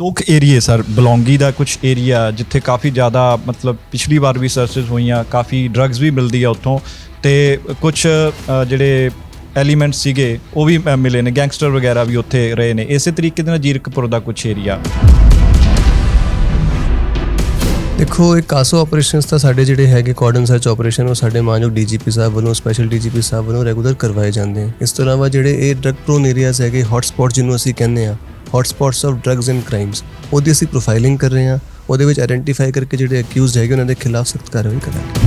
ਦੋ ਕੁ ਏਰੀਏ, ਸਰ, ਬਲੌਂਗੀ ਦਾ ਕੁਝ ਏਰੀਆ, ਜਿੱਥੇ ਕਾਫੀ ਜ਼ਿਆਦਾ, ਮਤਲਬ ਪਿਛਲੀ ਵਾਰ ਵੀ ਸਰਚਸ ਹੋਈਆਂ, ਕਾਫੀ ਡਰੱਗਸ ਵੀ ਮਿਲਦੀ ਆ ਉੱਥੋਂ, ਤੇ ਕੁਝ ਜਿਹੜੇ ਐਲੀਮੈਂਟ ਸੀਗੇ, ਉਹ ਵੀ ਮਿਲੇ ਨੇ, ਗੈਂਗਸਟਰ ਵਗੈਰਾ ਵੀ ਉੱਥੇ ਰਹੇ ਨੇ। ਇਸੇ ਤਰੀਕੇ ਦੇ ਨਾਲ ਜੀਰਕਪੁਰ ਦਾ ਕੁਝ ਏਰੀਆ। ਦੇਖੋ, ਇਹ ਕਾਸੋ ਆਪਰੇਸ਼ਨਸ ਤਾਂ ਸਾਡੇ ਜਿਹੜੇ ਹੈਗੇ ਕਾਰਡਨ ਸਰਚ ਆਪਰੇਸ਼ਨ, ਉਹ ਸਾਡੇ ਮਾਨਯੋਗ ਡੀਜੀਪੀ ਸਾਹਿਬ ਵੱਲੋਂ, ਸਪੈਸ਼ਲ ਡੀਜੀਪੀ ਸਾਹਿਬ ਵੱਲੋਂ ਰੈਗੂਲਰ ਕਰਵਾਏ ਜਾਂਦੇ ਹਨ ਇਸ ਤੋਂ ਇਲਾਵਾ ਜਿਹੜੇ ਇਹ ਡਰਗ ਪ੍ਰੋਨ ਏਰੀਆਜ਼ ਹੈਗੇ, ਹੌਟ ਸਪੌਟ ਜਿਹਨੂੰ ਅਸੀਂ ਕਹਿੰਦੇ ਆ hot spots of drugs and crimes ਉਹਦੀ ਅਸੀਂ ਪ੍ਰੋਫਾਈਲਿੰਗ ਕਰ ਰਹੇ ਹਾਂ ਉਹਦੇ ਵਿੱਚ ਆਇਡੈਂਟੀਫਾਈ ਕਰਕੇ ਜਿਹੜੇ ਅਕਿਊਜ਼ਡ ਹੈਗੇ ਉਹਨਾਂ ਦੇ ਖਿਲਾਫ ਸਖਤ ਕਾਰਵਾਈ ਕਰਾਂਗੇ।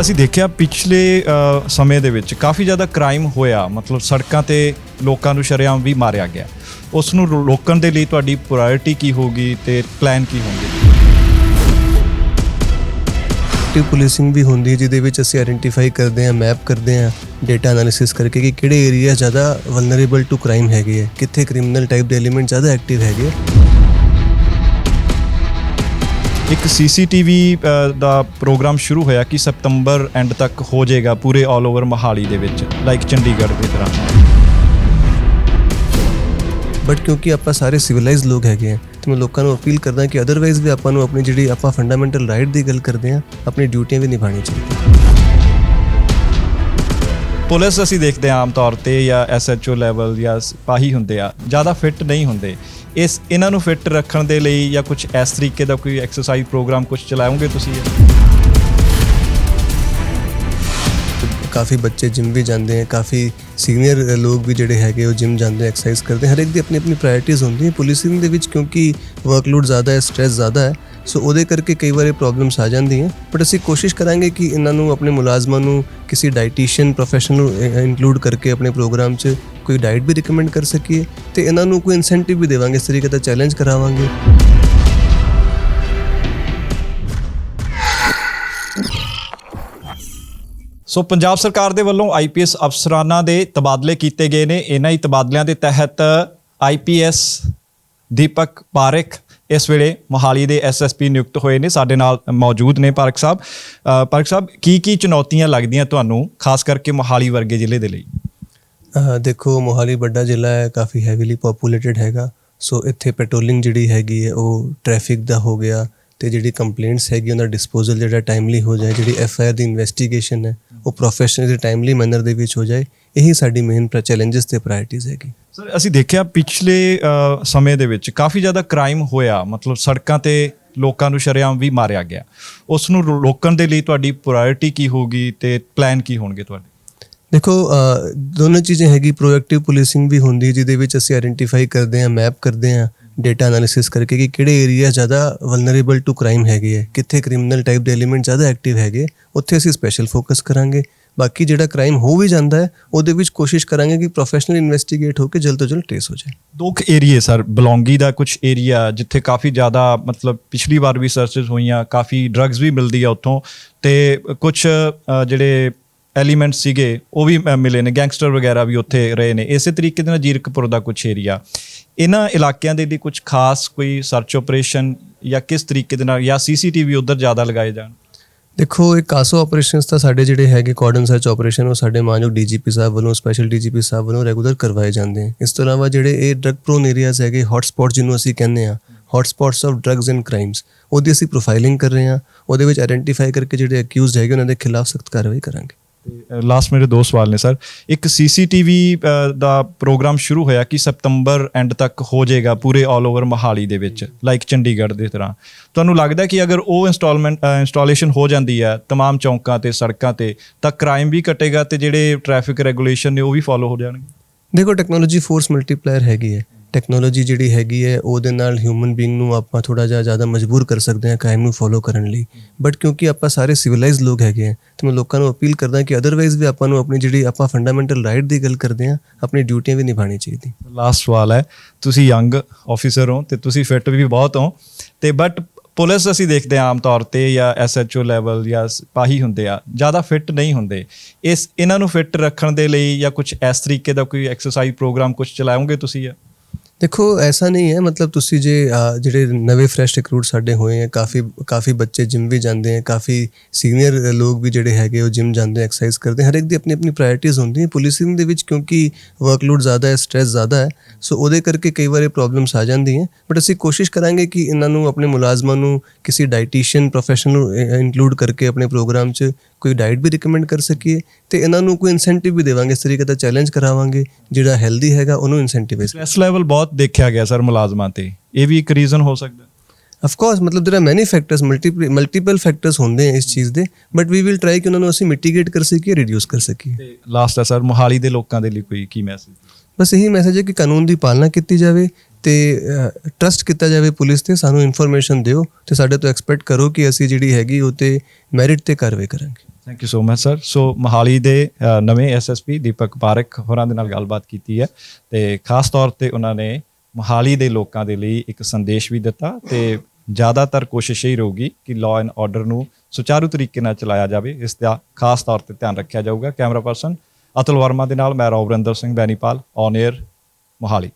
ਅਸੀਂ ਦੇਖਿਆ ਪਿਛਲੇ ਸਮੇਂ ਦੇ ਵਿੱਚ ਕਾਫੀ ਜ਼ਿਆਦਾ ਕ੍ਰਾਈਮ ਹੋਇਆ ਮਤਲਬ ਸੜਕਾਂ ਤੇ ਲੋਕਾਂ ਨੂੰ ਸ਼ਰੇਆਮ ਵੀ ਮਾਰਿਆ ਗਿਆ। ਉਸ ਨੂੰ ਰੋਕਣ ਦੇ ਲਈ ਤੁਹਾਡੀ ਪ੍ਰਾਇੋਰਟੀ ਕੀ ਹੋਗੀ ਤੇ ਪਲਾਨ ਕੀ ਹੋਣਗੇ? ਐਕਟਿਵ ਪੁਲਿਸਿੰਗ ਵੀ ਹੁੰਦੀ ਜਿਹਦੇ ਵਿੱਚ ਅਸੀਂ ਆਇਡੈਂਟੀਫਾਈ ਕਰਦੇ ਹਾਂ ਮੈਪ ਕਰਦੇ ਹਾਂ। ਡਾਟਾ ਐਨਾਲਿਸਿਸ ਕਰਕੇ ਕਿ ਕਿਹੜੇ ਏਰੀਆ ਜ਼ਿਆਦਾ ਵਲਨਰੇਬਲ ਟੂ ਕ੍ਰਾਈਮ ਹੈਗੇ ਹੈ ਕਿੱਥੇ ਕ੍ਰਿਮੀਨਲ ਟਾਈਪ ਦੇ ਐਲੀਮੈਂਟ ਜ਼ਿਆਦਾ ਐਕਟਿਵ ਹੈਗੇ। ਇੱਕ ਸੀਸੀਟੀਵੀ ਦਾ ਪ੍ਰੋਗਰਾਮ ਸ਼ੁਰੂ ਹੋਇਆ ਕਿ ਸਤੰਬਰ ਐਂਡ ਤੱਕ ਹੋ ਜਾਏਗਾ ਪੂਰੇ 올 ਓਵਰ ਮਹਾਲੀ ਦੇ ਵਿੱਚ ਲਾਈਕ ਚੰਡੀਗੜ੍ਹ ਦੀ ਤਰ੍ਹਾਂ ਬਟ ਕਿਉਂਕਿ ਆਪਾਂ ਸਾਰੇ ਸਿਵਲਾਈਜ਼ਡ ਲੋਕ ਹੈਗੇ ਆ ਤੇ ਮੈਂ ਲੋਕਾਂ ਨੂੰ ਅਪੀਲ ਕਰਦਾ ਕਿ ਅਦਰਵਾਈਜ਼ ਵੀ ਆਪਾਂ ਨੂੰ ਆਪਣੀ ਜਿਹੜੀ ਆਪਾਂ ਫੰਡਾਮੈਂਟਲ ਰਾਈਟ ਦੀ ਗੱਲ ਕਰਦੇ ਆ ਆਪਣੀ ਡਿਊਟੀਆਂ ਵੀ ਨਿਭਾਉਣੀ ਚਾਹੀਦੀਆਂ ਪੁਲਿਸ ਅਸੀਂ ਦੇਖਦੇ ਹਾਂ ਆਮ ਤੌਰ ਤੇ ਜਾਂ ਐਸਐਚਓ ਲੈਵਲ ਜਾਂ ਸਿਪਾਹੀ ਹੁੰਦੇ ਆ, ਜ਼ਿਆਦਾ ਫਿੱਟ ਨਹੀਂ ਹੁੰਦੇ। ਇਸ, ਇਹਨਾਂ ਨੂੰ ਫਿੱਟ ਰੱਖਣ ਦੇ ਲਈ ਜਾਂ ਕੁਝ ਇਸ ਤਰੀਕੇ ਦਾ ਕੋਈ ਐਕਸਰਸਾਈਜ਼ ਪ੍ਰੋਗਰਾਮ ਕੁਝ ਚਲਾਉਂਗੇ ਤੁਸੀਂ? ਕਾਫੀ ਬੱਚੇ ਜਿਮ ਵੀ ਜਾਂਦੇ ਆ, ਕਾਫੀ ਸੀਨੀਅਰ ਲੋਕ ਵੀ ਜਿਹੜੇ ਹੈਗੇ ਉਹ ਜਿਮ ਜਾਂਦੇ ਐਕਸਰਸਾਈਜ਼ ਕਰਦੇ ਹਰ ਇੱਕ ਦੀ ਆਪਣੀ ਆਪਣੀ ਪ੍ਰਾਇੋਰਟੀਜ਼ ਹੁੰਦੀਆਂ ਪੁਲਿਸਿੰਗ ਦੇ ਵਿੱਚ ਕਿਉਂਕਿ ਵਰਕਲੋਡ ਜ਼ਿਆਦਾ ਹੈ ਸਟ੍ਰੈਸ ਜ਼ਿਆਦਾ ਹੈ। ਸੋ ਉਹਦੇ ਕਰਕੇ ਕਈ ਵਾਰ ਇਹ ਪ੍ਰੋਬਲਮਸ ਆ ਜਾਂਦੀਆਂ। ਬਟ ਅਸੀਂ ਕੋਸ਼ਿਸ਼ ਕਰਾਂਗੇ ਕਿ ਇਹਨਾਂ ਨੂੰ ਆਪਣੇ ਮੁਲਾਜ਼ਮਾਂ ਨੂੰ ਕਿਸੇ ਡਾਈਟੀਸ਼ੀਅਨ ਪ੍ਰੋਫੈਸ਼ਨਲ ਨੂੰ ਇਨਕਲੂਡ ਕਰਕੇ ਆਪਣੇ ਪ੍ਰੋਗਰਾਮ 'ਚ ਕੋਈ ਡਾਈਟ ਵੀ ਰეკਮੈਂਡ ਕਰ ਸਕੀਏ ਤੇ ਇਹਨਾਂ ਨੂੰ ਕੋਈ ਇਨਸੈਂਟਿਵ ਵੀ ਦੇਵਾਂਗੇ, ਇਸ ਤਰੀਕੇ ਦਾ ਚੈਲੰਜ ਕਰਾਵਾਂਗੇ। ਸੋ ਪੰਜਾਬ ਸਰਕਾਰ ਦੇ ਵੱਲੋਂ ਆਈਪੀਐਸ ਅਫਸਰਾਨਾਂ ਦੇ ਤਬਾਦਲੇ ਕੀਤੇ ਗਏ ਨੇ। ਇਹਨਾਂ ਹੀ ਤਬਾਦਲਿਆਂ ਦੇ ਤਹਿਤ ਆਈਪੀਐਸ ਦੀਪਕ ਪਾਰੇਖ ਇਸ ਵੇਲੇ ਮੋਹਾਲੀ ਦੇ ਐਸਐਸਪੀ ਨਿਯੁਕਤ ਹੋਏ ਨੇ, ਸਾਡੇ ਨਾਲ ਮੌਜੂਦ ਨੇ ਪਾਰਕ ਸਾਹਿਬ। ਪਾਰਕ ਸਾਹਿਬ ਕੀ ਕੀ ਚੁਣੌਤੀਆਂ ਲੱਗਦੀਆਂ ਤੁਹਾਨੂੰ, ਖਾਸ ਕਰਕੇ ਮੋਹਾਲੀ ਵਰਗੇ ਜ਼ਿਲ੍ਹੇ ਦੇ ਲਈ? ਦੇਖੋ, ਮੋਹਾਲੀ ਵੱਡਾ ਜ਼ਿਲ੍ਹਾ ਹੈ, ਕਾਫੀ ਹੈਵੀਲੀ ਪੋਪੂਲੇਟਡ ਹੈਗਾ। ਸੋ ਇੱਥੇ ਪੈਟਰੋਲਿੰਗ ਜਿਹੜੀ ਹੈਗੀ ਹੈ, ਉਹ ਟ੍ਰੈਫਿਕ ਦਾ ਹੋ ਗਿਆ ਤੇ ਜਿਹੜੀ ਕੰਪਲੇਂਟਸ ਹੈਗੀ, ਉਹਨਾਂ ਦਾ ਡਿਸਪੋਜ਼ਲ ਜਿਹੜਾ ਟਾਈਮਲੀ ਹੋ ਜਾਏ, ਜਿਹੜੀ ਐਫ ਆਈ ਆਰ ਦੀ ਇਨਵੈਸਟੀਗੇਸ਼ਨ ਹੈ, ਉਹ ਪ੍ਰੋਫੈਸ਼ਨਲ ਤੇ ਟਾਈਮਲੀ ਮੈਨਰ ਦੇ ਵਿੱਚ ਹੋ ਜਾਏ, ਇਹੀ ਸਾਡੀ ਮੇਨ ਚੈਲੰਜਸ ਤੇ ਪ੍ਰਾਇੋਰਟੀਜ਼ ਹੈਗੀ। ਸਰ ਅਸੀਂ ਦੇਖਿਆ ਪਿਛਲੇ ਸਮੇਂ ਦੇ ਵਿੱਚ ਕਾਫੀ ਜ਼ਿਆਦਾ ਕ੍ਰਾਈਮ ਹੋਇਆ। ਮਤਲਬ ਸੜਕਾਂ ਤੇ ਲੋਕਾਂ ਨੂੰ ਸ਼ਰੇਆਮ ਵੀ ਮਾਰਿਆ ਗਿਆ। ਉਸ ਨੂੰ ਰੋ- ਰੋਕਣ ਦੇ ਲਈ ਤੁਹਾਡੀ ਪ੍ਰਾਇੋਰਟੀ ਕੀ ਹੋਗੀ ਤੇ ਪਲਾਨ ਕੀ ਹੋਣਗੇ ਤੁਹਾਡੇ? ਦੇਖੋ ਦੋਨੋਂ ਚੀਜ਼ਾਂ ਹੈਗੀ। ਪ੍ਰੋਐਕਟਿਵ ਪੁਲਿਸਿੰਗ ਵੀ ਹੁੰਦੀ ਜਿਹਦੇ ਵਿੱਚ ਅਸੀਂ ਆਇਡੈਂਟੀਫਾਈ ਕਰਦੇ ਹਾਂ ਮੈਪ ਕਰਦੇ ਹਾਂ ਡਾਟਾ ਐਨਾਲਿਸਿਸ ਕਰਕੇ ਕਿ ਕਿਹੜੇ ਏਰੀਆ ਜ਼ਿਆਦਾ ਵਲਨਰੇਬਲ ਟੂ ਕ੍ਰਾਈਮ ਹੈਗੇ ਹੈ ਕਿੱਥੇ ਕ੍ਰਿਮੀਨਲ ਟਾਈਪ ਦੇ ਐਲੀਮੈਂਟ ਜ਼ਿਆਦਾ ਐਕਟਿਵ ਹੈਗੇ ਉੱਥੇ ਅਸੀਂ ਸਪੈਸ਼ਲ ਫੋਕਸ ਕਰਾਂਗੇ। ਬਾਕੀ ਜਿਹੜਾ ਕ੍ਰਾਈਮ ਹੋ ਵੀ ਜਾਂਦਾ ਹੈ ਉਹਦੇ ਵਿੱਚ ਕੋਸ਼ਿਸ਼ ਕਰਾਂਗੇ ਕਿ ਪ੍ਰੋਫੈਸ਼ਨਲ ਇਨਵੈਸਟੀਗੇਟ ਹੋ ਕੇ ਜਲਦ ਤੋਂ ਜਲਦ ਟ੍ਰੇਸ ਹੋ ਜਾਏ। ਦੋ ਕੁ ਏਰੀਏ ਸਰ ਬਲੌਂਗੀ ਦਾ ਕੁਝ ਏਰੀਆ ਜਿੱਥੇ ਕਾਫੀ ਜ਼ਿਆਦਾ ਮਤਲਬ ਪਿਛਲੀ ਵਾਰ ਵੀ ਸਰਚਸ ਹੋਈਆਂ ਕਾਫੀ ਡਰੱਗਸ ਵੀ ਮਿਲਦੀ ਆ ਉੱਥੋਂ ਤੇ ਕੁਝ ਜਿਹੜੇ ਐਲੀਮੈਂਟਸ ਸੀਗੇ ਉਹ ਵੀ ਅ, ਮਿਲੇ ਨੇ ਗੈਂਗਸਟਰ ਵਗੈਰਾ ਵੀ ਉੱਥੇ ਰਹੇ ਨੇ। ਇਸੇ ਤਰੀਕੇ ਦੇ ਨਾਲ ਜੀਰਕਪੁਰ ਦਾ ਕੁਝ ਏਰੀਆ ਇਹਨਾਂ ਇਲਾਕਿਆਂ ਦੇ ਲਈ ਕੁਝ ਖਾਸ ਕੋਈ ਸਰਚ ਆਪਰੇਸ਼ਨ ਜਾਂ ਕਿਸ ਤਰੀਕੇ ਦੇ ਨਾਲ ਜਾਂ ਸੀਸੀਟੀਵੀ ਉਧਰ ਜ਼ਿਆਦਾ ਲਗਾਏ ਜਾਣ? ਦੇਖੋ, ਇਹ ਕਾਸੋ ਆਪਰੇਸ਼ਨਸ ਤਾਂ ਸਾਡੇ ਜਿਹੜੇ ਹੈਗੇ ਕਾਰਡਨ ਸਰਚ ਆਪਰੇਸ਼ਨ ਉਹ ਸਾਡੇ ਮਾਨਯੋਗ ਡੀਜੀਪੀ ਸਾਹਿਬ ਵੱਲੋਂ ਸਪੈਸ਼ਲ ਡੀਜੀਪੀ ਸਾਹਿਬ ਵੱਲੋਂ ਰੈਗੂਲਰ ਕਰਵਾਏ ਜਾਂਦੇ ਇਸ ਤੋਂ ਇਲਾਵਾ ਜਿਹੜੇ ਇਹ ਡਰਗ ਪ੍ਰੋਨ ਏਰੀਆਜ਼ ਹੈਗੇ ਹੌਟ ਜਿਹਨੂੰ ਅਸੀਂ ਕਹਿੰਦੇ ਆ hot spots of drugs and crimes ਉਹਦੀ ਅਸੀਂ ਪ੍ਰੋਫਾਈਲਿੰਗ ਕਰ ਰਹੇ ਹਾਂ ਉਹਦੇ ਵਿੱਚ ਆਇਡੈਂਟੀਫਾਈ ਕਰਕੇ ਜਿਹੜੇ ਅਕਿਊਜ਼ਡ ਹੈਗੇ, ਉਹਨਾਂ ਦੇ ਖਿਲਾਫ ਸਖਤ ਕਾਰਵਾਈ ਕਰਾਂਗੇ। ਤੇ ਲਾਸਟ ਮੇਰੇ ਦੋ ਸਵਾਲ ਨੇ ਸਰ ਇੱਕ ਸੀਸੀਟੀਵੀ ਦਾ ਪ੍ਰੋਗਰਾਮ ਸ਼ੁਰੂ ਹੋਇਆ ਕਿ ਸਤੰਬਰ ਐਂਡ ਤੱਕ ਹੋ ਜਾਏਗਾ ਪੂਰੇ 올 ਓਵਰ ਮਹਾਲੀ ਦੇ ਵਿੱਚ ਲਾਈਕ ਚੰਡੀਗੜ੍ਹ ਦੀ ਤਰ੍ਹਾਂ ਤੁਹਾਨੂੰ ਲੱਗਦਾ ਕਿ ਅਗਰ ਉਹ ਇੰਸਟਾਲਮੈਂਟ ਇੰਸਟਾਲੇਸ਼ਨ ਹੋ ਜਾਂਦੀ ਹੈ तमाम ਚੌਂਕਾਂ ਤੇ ਸੜਕਾਂ ਤੇ ਤਾਂ ਕ੍ਰਾਈਮ ਵੀ ਘਟੇਗਾ ਤੇ ਜਿਹੜੇ ਟ੍ਰੈਫਿਕ ਰੈਗੂਲੇਸ਼ਨ ਨੇ ਉਹ ਵੀ ਫਾਲੋ ਹੋ ਜਾਣਗੇ ਦੇਖੋ ਟੈਕਨੋਲੋਜੀ ਫੋਰਸ ਮਲਟੀਪਲਾਇਰ ਹੈਗੀ ਹੈ ਟੈਕਨੋਲੋਜੀ ਜਿਹੜੀ ਹੈਗੀ ਹੈ, ਉਹਦੇ ਨਾਲ ਹਿਊਮਨ ਬੀਇੰਗ ਨੂੰ ਆਪਾਂ ਥੋੜਾ ਜਿਹਾ ਜ਼ਿਆਦਾ ਮਜਬੂਰ ਕਰ ਸਕਦੇ ਹਾਂ ਕ੍ਰਾਈਮ ਨੂੰ ਫੋਲੋ ਕਰਨ ਲਈ। ਬਟ ਕਿਉਂਕਿ ਆਪਾਂ ਸਾਰੇ ਸਿਵਲਾਈਜ਼ਡ ਲੋਕ ਹੈਗੇ ਆ ਤੇ ਮੈਂ ਲੋਕਾਂ ਨੂੰ ਅਪੀਲ ਕਰਦਾ ਕਿ ਅਦਰਵਾਈਜ਼ ਵੀ ਆਪਾਂ ਨੂੰ ਆਪਣੀ ਜਿਹੜੀ ਆਪਾਂ ਫੰਡਾਮੈਂਟਲ ਰਾਈਟ ਦੀ ਗੱਲ ਕਰਦੇ ਹਾਂ, ਆਪਣੀ ਡਿਊਟੀਆਂ ਵੀ ਨਿਭਾਉਣੀ ਚਾਹੀਦੀ। ਲਾਸਟ ਸਵਾਲ ਹੈ, ਤੁਸੀਂ ਯੰਗ ਆਫੀਸਰ ਹੋ ਤੇ ਤੁਸੀਂ ਫਿੱਟ ਵੀ ਬਹੁਤ ਹੋ, ਤੇ ਬਟ ਪੁਲਿਸ ਅਸੀਂ ਦੇਖਦੇ ਹਾਂ ਆਮ ਤੌਰ ਤੇ ਜਾਂ ਐਸਐਚਓ ਲੈਵਲ ਜਾਂ ਸਿਪਾਹੀ ਹੁੰਦੇ ਆ, ਜ਼ਿਆਦਾ ਫਿੱਟ ਨਹੀਂ ਹੁੰਦੇ। ਇਸ, ਇਹਨਾਂ ਨੂੰ ਫਿੱਟ ਰੱਖਣ ਦੇ ਲਈ ਜਾਂ ਕੁਝ ਇਸ ਤਰੀਕੇ ਦਾ ਕੋਈ ਐਕਸਰਸਾਈਜ਼ ਪ੍ਰੋਗਰਾਮ ਕੁਝ ਚਲਾਉਂਗੇ ਤੁਸੀਂ ਦੇਖੋ, ਐਸਾ ਨਹੀਂ ਹੈ, ਮਤਲਬ ਤੁਸੀਂ ਜੇ ਜਿਹੜੇ ਨਵੇਂ ਫਰੈਸ਼ ਰਿਕਰੂਟ ਸਾਡੇ ਹੋਏ ਹੈ, ਕਾਫੀ ਕਾਫੀ ਬੱਚੇ ਜਿਮ ਵੀ ਜਾਂਦੇ ਹੈ, ਕਾਫੀ ਸੀਨੀਅਰ ਲੋਕ ਵੀ ਜਿਹੜੇ ਹੈਗੇ ਉਹ ਜਿਮ ਜਾਂਦੇ ਐਕਸਰਸਾਈਜ਼ ਕਰਦੇ ਹਰ ਇੱਕ ਦੀ ਆਪਣੀ ਆਪਣੀ ਪ੍ਰਾਇੋਰਟੀਜ਼ ਹੁੰਦੀਆਂ ਪੁਲਿਸਿੰਗ ਦੇ ਵਿੱਚ ਕਿਉਂਕਿ ਵਰਕਲੋਡ ਜ਼ਿਆਦਾ ਹੈ ਸਟ੍ਰੈਸ ਜ਼ਿਆਦਾ ਹੈ ਸੋ ਉਹਦੇ ਕਰਕੇ ਕਈ ਵਾਰ ਇਹ ਪ੍ਰੋਬਲਮਸ ਆ ਜਾਂਦੀਆਂ ਬਟ ਅਸੀਂ ਕੋਸ਼ਿਸ਼ ਕਰਾਂਗੇ ਕਿ ਇਹਨਾਂ ਨੂੰ ਆਪਣੇ ਮੁਲਾਜ਼ਮਾਂ ਨੂੰ, ਕਿਸੇ ਡਾਈਟੀਸ਼ੀਅਨ ਪ੍ਰੋਫੈਸ਼ਨਲ ਇਨਕਲੂਡ ਕਰਕੇ ਆਪਣੇ ਪ੍ਰੋਗਰਾਮ 'ਚ ਕੋਈ ਡਾਈਟ ਵੀ ਰეკਮੈਂਡ ਕਰ ਸਕੀਏ ਤੇ ਇਹਨਾਂ ਨੂੰ ਕੋਈ ਇਨਸੈਂਟਿਵ ਵੀ ਦੇਵਾਂਗੇ ਇਸ ਤਰੀਕੇ ਦਾ ਚੈਲੰਜ ਕਰਾਵਾਂਗੇ ਜਿਹੜਾ ਹੈਲਦੀ ਹੈਗਾ ਉਹਨੂੰ ਇਨਸੈਂਟਿਵਾਈਜ਼ ਸਟ੍ਰੈਸ ਲੈਵਲ ਬਹੁਤ ਦੇਖਿਆ ਗਿਆ ਸਰ ਮੁਲਾਜ਼ਮਾਂ ਤੇ। ਇਹ ਵੀ ਇੱਕ ਰੀਜ਼ਨ ਹੋ ਸਕਦਾ। ਆਫ ਕੋਰਸ ਮਤਲਬ are many factors multiple factors ਹੁੰਦੇ ਆ ਇਸ ਚੀਜ਼ ਦੇ ਬਟ ਵੀ ਵਿਲ ਟਰਾਈ ਕਿ ਉਹਨਾਂ ਨੂੰ ਅਸੀਂ ਮਿਟੀਗੇਟ ਕਰ ਸਕੀਏ ਰਿਡਿਊਸ ਕਰ ਸਕੀਏ। ਤੇ ਲਾਸਟ ਹੈ ਸਰ ਮੋਹਾਲੀ ਦੇ ਲੋਕਾਂ ਦੇ ਲਈ ਕੋਈ ਕੀ ਮੈਸੇਜ ਬਸ ਇਹੀ ਮੈਸੇਜ ਹੈ ਕਿ ਕਾਨੂੰਨ ਦੀ ਪਾਲਣਾ ਕੀਤੀ ਜਾਵੇ ਤੇ ਟਰਸਟ ਕੀਤਾ ਜਾਵੇ ਪੁਲਿਸ ਤੇ ਸਾਨੂੰ ਇਨਫੋਰਮੇਸ਼ਨ ਦਿਓ ਤੇ ਸਾਡੇ ਤੋਂ ਐਕਸਪੈਕਟ ਕਰੋ ਕਿ ਅਸੀਂ ਜਿਹੜੀ ਹੈਗੀ ਉਹ ਤੇ ਮੈਰਿਟ ਤੇ ਕਾਰਵਾਈ ਕਰਾਂਗੇ। Thank you so much sir so Mohali ਦੇ ਅ, ਨਵੇਂ ਐਸਐਸਪੀ ਦੀਪਕ ਪਾਰਕ ਹੋਰਾਂ ਦੇ ਨਾਲ ਗੱਲਬਾਤ ਕੀਤੀ ਹੈ ਤੇ ਖਾਸ ਤੌਰ ਤੇ ਉਹਨਾਂ ਨੇ ਮੋਹਾਲੀ ਦੇ ਲੋਕਾਂ ਦੇ ਲਈ ਇੱਕ ਸੰਦੇਸ਼ ਵੀ ਦਿੱਤਾ ਤੇ ਜ਼ਿਆਦਾਤਰ ਕੋਸ਼ਿਸ਼ ਇਹ ਰਹੂਗੀ ਕਿ ਲਾਅ ਐਂਡ ਆਰਡਰ ਨੂੰ ਸੁਚਾਰੂ ਤਰੀਕੇ ਨਾਲ ਚਲਾਇਆ ਜਾਵੇ ਇਸ ਦਾ ਖਾਸ ਤੌਰ ਤੇ ਧਿਆਨ ਰੱਖਿਆ ਜਾਊਗਾ। ਕੈਮਰਾ ਪਰਸਨ ਅਤੁਲ ਵਰਮਾ ਦੇ ਨਾਲ ਮੈਂ ਰੌਵਰਿੰਦਰ ਸਿੰਘ ਬੈਨੀਪਾਲ ਔਨ 에ਅਰ ਮੋਹਾਲੀ।